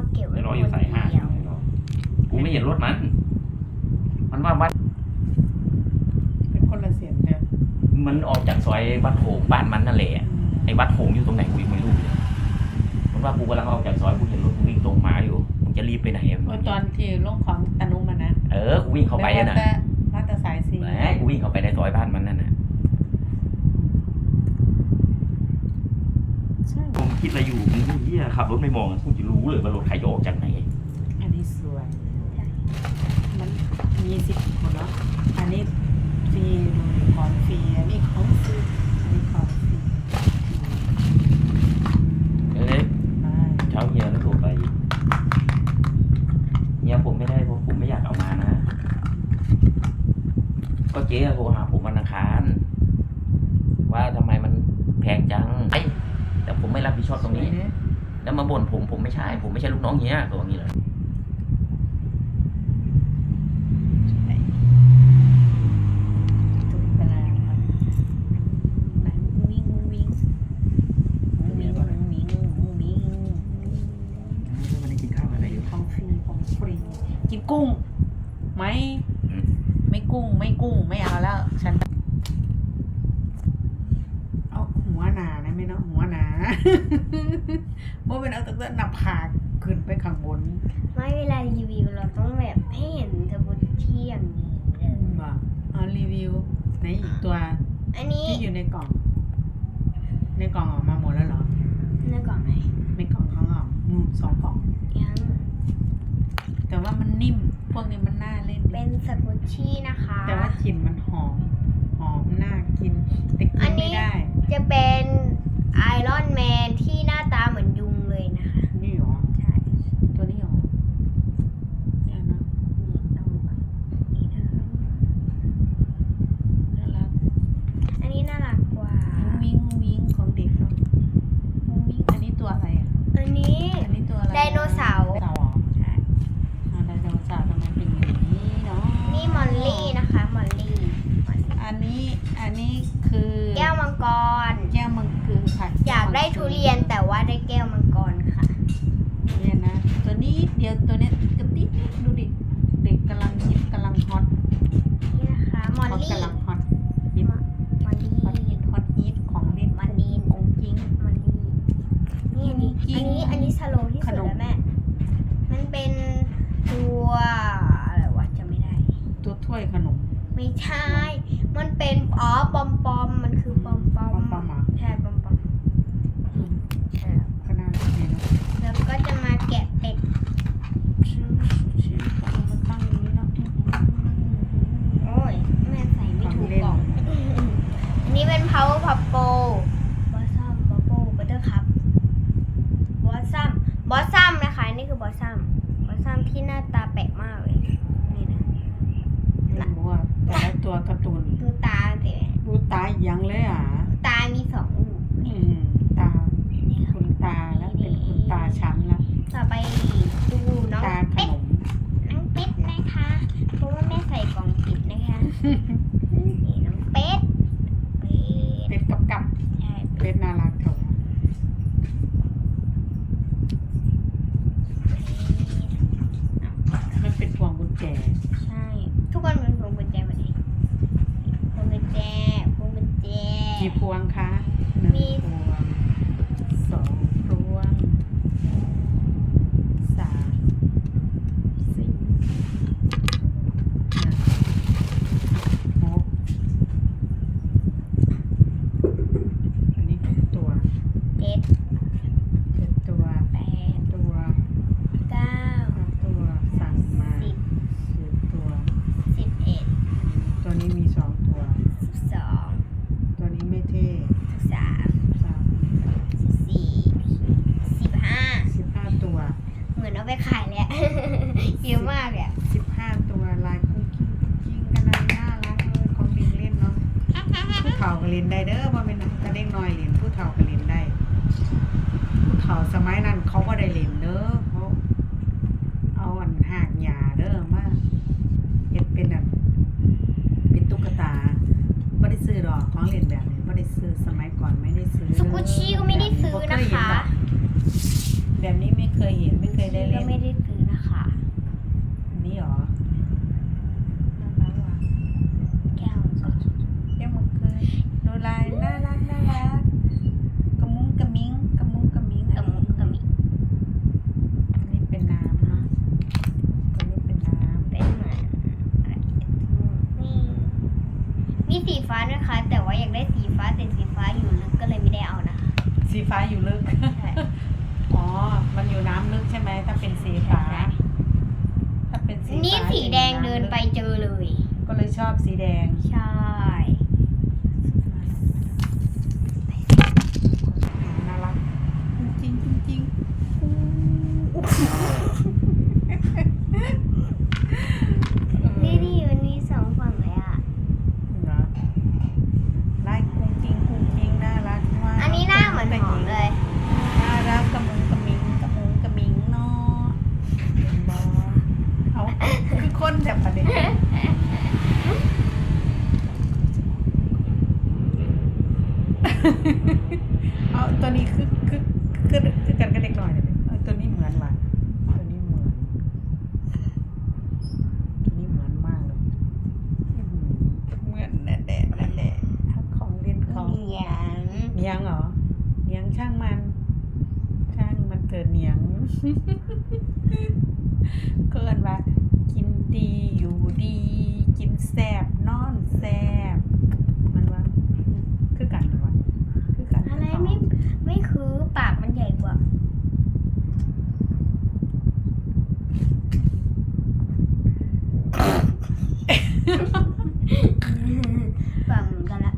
มาเก็บไว้ไม่ครออยู่นสายห้าเดียวกูไม่เห็นรถมัน มันว่าวัดเป็นคนละเสียงเด้อมันออกจากซอยวัดโถงบ้านมันนั่นแหละไอ้วัดโถงอยู่ตรงไหนกูยังไม่รู้เลยมันว่ากูกำลังออกจากซอยกูเห็นรถกูวิ่งตรงมาอยู่มึงจะรีบไปไหนอะโอ้ยตอนที่ลงของตะนุมานะเออกูวิ่งเข้าไปอะนะแต่มาแต่สายสี แหมกูวิ่งเข้าไปในซอยบ้านมันนั่นน่ะ ใช่ผมคิดอะไรอยู่มึงเฮียขับรถไม่มองอะกูจะรู้เลยว่ารถใครจะออกจากไหนอันนี้สวย มันมีสิบคนเนาะอันนี้ฟรีดูของฟรีอันนี้ของฟรีอันนี้ของฟรีเอ้ยไม่เช้าเฮียแล้วโทรไปเฮียผมไม่ได้เพราะผมไม่อยากเอามานะ ก็เจ๊โทรหาผมวันอังคารว่าทำไมมันแพงจัง ไอ้ยแต่ผมไม่รับผิดชอบตรงนี้เนี่ยแล้วมาบ่นผมผมไม่ใช่ ผมไม่ใช่ลูกน้องเฮียตัวอย่างนี้เลยตุ๊กตาครับไหนวิ่งวิ่งวิ่งวิ่งวิ่งวิ่งมันได้กินข้าวอะไรอยู่ของฟรีของฟรีกินกุ้งไหมอืม ไม่กุ้งไม่กุ้งไม่เอาแล้ว ฉัน เอาหัวหนานะไม่เนาะหัว หนาเมื่อเป็นเอาตั้งแต่หนับผากขึ้นไปข้างบนไม่เวลารีวิวเราต้องแบบให้เห็นสมุดที่อย่างนี้เลยบอกเอารีวิวในอีกตัวอันนี้ที่อยู่ในกล่อง ในกล่องออกมาหมดแล้วเหรอในกล่องไหนในกล่องข้างออกนู่นสองกล่องยังแต่ว่ามันนิ่มพวกนี้มันน่าเล่นเป็นสกุชชี่นะคะ แต่ว่ากลิ่นมันหอมหอมน่ากินแต่อักินนนี้ไม่ได้ จะเป็น ไอรอนแมนที่หน้าตาเหมือนยุงเลยนะคะ นี่หรอ ใช่ ตัวนี้หรอเนี่ยนะนี่เอามานี่นะคะน่ารักอันนี้น่ารักกว่ามุ้งมิ้งมุ้งมิ้งของเด็กเนาะมุ้งมิ้งอันนี้ตัวอะไรอะ อันนี้ อันนี้ตัวอะไร ไดโนเสาร์ไดโนเสาร์เหรอใช่อ่าไดโนเสาร์ทำไมเป็นอย่างนี้เนาะ นี่มอลลี่นะคะ มอลลี่มอลลี่อันนี้ อันนี้คือ แก้วมังกรแก้วมัง คือค่ะอยากได้ทุเรียนแต่ว่าได้แก้วมังกรค่ะ เนี่ยนะ ตัวนี้เดียวตัวเนี้ยกระติ๊ดดูดิ เด็กกำลังฮิตกำลังฮอตนี่นะคะมอลฮอตลี่กำลังฮอตฮิตมอลลี่ฮอตฮิตฮอตฮิตของเล่นมอลลี่องจริงมอลลี่นี่อันนี้จริงอันนี้อันนี้สโลว์ที่ขสุดนม แล้วแม่ มันเป็นตัวอะไรวะจะไม่ได้ ตัวถ้วยขนม ไม่ใช่ มันเป็นอ๋อปอมปอมมันคือปอมปอม ปอมปอมเหรอ ใช่ปอมปอม อืม ใช่ ก็น่ารักดีเนอะ แล้วก็จะมาแกะเป็ด ชื่อชื่อก็เอามาตั้งอย่างนี้เนาะ โอ้ยแม่ใส่ไม่ถูกกล่อง อันนี้เป็น power pop go บอสซัมบับเบิ้ลบัตเตอร์คัพบอสซัมบอสซัมนะคะนี่คือบอสซัมบอสซัมที่หน้าตาแปลกมากเลย นี่นะ ไม่รู้ว่าแต่ละตัวการ์ตูน ดูตาสิ ดูตา ยังเลยอะตามีสองลูกอืมตานี่ค่ะคุณตาแล้วเป็นคุณตาช้ำแล้วต่อไปดูน้องตาขเป็ดนมน้องเป็ดนะคะ เพราะว่าแม่ใส่กล่องผิดนะคะนี่น้องเป็ดเป็ดเป็ดกับกับใช่เป็ดน่ารักเถอะมันเป็นพวงกุญแจ ใช่ ทุกคนเป็นพวงกุญแจหมดเลยพวงกุญแจพวงกุญแจ กี่พ วงคะหนึ่งมีพวงสองพวงสามสี่ห้าหกอันนี้หกตัว เจ็ด เจ็ดตัว แปด ตัว เก้า เก้าตัวสั่งมา สิบ สิบตัว สิบเอ็ด ตัวนี้มีสองตัว สิบสอง ตัวนี้ไม่เท่ สิบสาม สาม สิบสี่สิบห้า สิบห้าตัว เหมือนเอาไปขายแล้ว เยอะมากเลยอะ สิบห้าตัวลายกุ้งกิ้งกิ้งกันนะน่ารักเลยของดิงเล่นเนาะผู้เฒ่าก็เล่นได้เด้อว่าเป็นกระเด้งน้อยเล่นผู้เฒ่าก็เล่นได้ ผู้เฒ่าสมัยนั้นเขาก็ได้เล่นเด้อเขาเอาอันหากหญ้าเด้อมาเฮ็ดเป็นแบบเป็นตุ๊กตาไม่ได้ซื้อหรอกของเล่นแบบนี้ไม่ได้ซื้อสมัยก่อนไม่ได้ซื้อสกุชชี่ก็ไม่ได้ซื้อนะคะ แบบนี้ไม่เคเคยเห็นไม่เคยได้ก็เล่นไม่ได้ซื้อนะคะ อันนี้หรอ น่ารักว่ะแก้วสด เที่ยวมันเคยดูลายน่ารักน่ารักกระมุ้งกระมิงกระมุ้งกระมิง กระมุกกระมิ อันนี้เป็นน้ำเนาะตัวนี้เป็นน้ำ เป็นเหมือนอะไรนี่มี สีฟ้าด้วยค่ะ แต่ว่าอยากได้สีฟ้าแต่สีฟ้าอยู่ลึกก็เลยไม่ได้เอานะคะสีฟ้าอยู่ลึก ใช่ อ๋อ มันอยู่น้ำลึกใช่ไหม ถ้าเป็นสีฟ้าถ้าเป็นสีฟ้านี่สีแดงเดินไปเจอเลย ก็เลยชอบสีแดง ใช่างมันช่างมันเกิดเหนียงเกินว่า กินดีอยู่ดี กินแซบนอนแซบมันว่าคือกันหรือว่าคือกันอะไรไม่ไม่คือปากมันใหญ่กว่าปากเหมือนกันละ